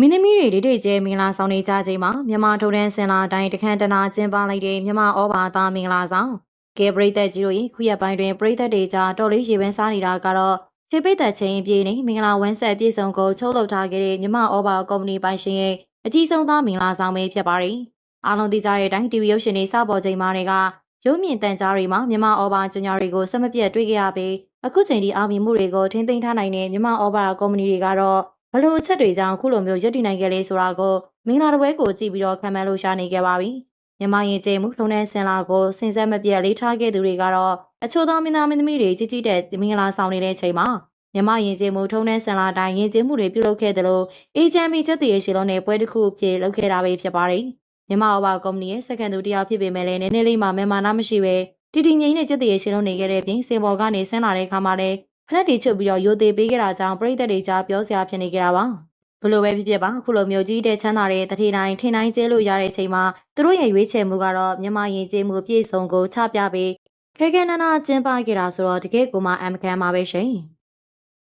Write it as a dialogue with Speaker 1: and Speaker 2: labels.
Speaker 1: မင်းသမီးတွေဒိတ်ဒိတ်ကျဲမင်္ဂလာဆောင်နေကြချိန်မှာမြန်မာထုံတန်းစင်လာတိုင်းတခန့်တနာကျင်းပလိုက်တဲ့မြန်မာဩဘာသားမင်္ဂလာဆောင်ကဲပရိသတ်ကြီးတို့၏ခုရက်ပိုင်းတွင်ပရိသတ်တွေကြားတော်လေးရေပန်းစားနေတာကတော့ခြေပိတ်သက်ချင်းအပြည့်နဲ့မင်္ဂလာဝမ်းဆက်ပြည့်စုံကိုချုပ်လုပ်ထားခဲ့တဲ့မြန်မာဩဘာကုမ္ပဏီပိုင်ရှင်ရဲ့အကြီးဆုံးသားမင်္ဂလာဆောင်ပဲဖြစ်ပါတယ်အားလုံးသိကြတဲ့အတိုင်း TV ရုပ်ရှင်တွေစပေါ်ချိန်မှာတွေကရုပ်မြင်တန်ကြားတွေမှာမြန်မာဩဘာကျွညာတွေကိုစက်မပြတ်တွေ့ကြရပြီးအခုချိန်ဒီအောင်မြင်မှုတွေကိုထိန်းသိမ်းထားနိုင်တဲ့မြန်မာဩဘာကုမ္ပဏီတွေကတော့ ဘလို့အချက်တွေကြောင့်အခုလိုမျိုးရပ်တည်နိုင်ခဲ့လေဆိုတာကိုမင်္ဂလာတပွဲကိုကြည့်ပြီးတော့ခံမှန်းလို့ရှာနေခဲ့ပါပြီ။မြမရင်ကျဲမှုထုံးတဲ့ဆင်လာကိုစင်ဆက်မပြတ်လေးထားခဲ့သူတွေကတော့အချို့သောမင်းသားမင်းသမီးတွေကြီးကြီးတဲ့မင်္ဂလာဆောင်နေတဲ့ချိန်မှာမြမရင်ကျဲမှုထုံးတဲ့ဆင်လာတိုင်းရင်ကျဲမှုတွေပြုလုပ်ခဲ့တယ်လို့အေဂျန်မီချက်တည်ရရှိလုံးနဲ့ပွဲတစ်ခုအဖြစ်လုပ်ခဲ့တာပဲဖြစ်ပါတယ်။မြမဩဘာကုမ္ပဏီရဲ့စက္ကန့်သူတယောက်ဖြစ်ပေမဲ့လည်းနည်းနည်းလေးမှမြန်မာနာမရှိပဲတီတီငိမ့်နဲ့ချက်တည်ရရှိလုံးနေခဲ့တဲ့ပြင်စင်ပေါ်ကနေဆင်းလာတဲ့ခါမှာလည်း ဖရက်တီချုပ်ပြီးတော့ရိုသေပေးခဲ့တာကြောင့်ပြည်သက်တွေကြားပြောစရာဖြစ်နေကြတာပါဘလို့ပဲဖြစ်ဖြစ်ပါအခုလိုမျိုးကြီးတဲ့ချမ်းသာတဲ့တထေတိုင်းထင်တိုင်းကျဲလို့ရတဲ့အချိန်မှာသူတို့ရဲ့ရွေးချယ်မှုကတော့မြန်မာယဉ်ကျေးမှုပြည့်စုံကိုချပြပေးခဲခဲနာနာကျင်းပခဲ့တာဆိုတော့တကယ်ကိုမှအမကန်ပါပဲရှင်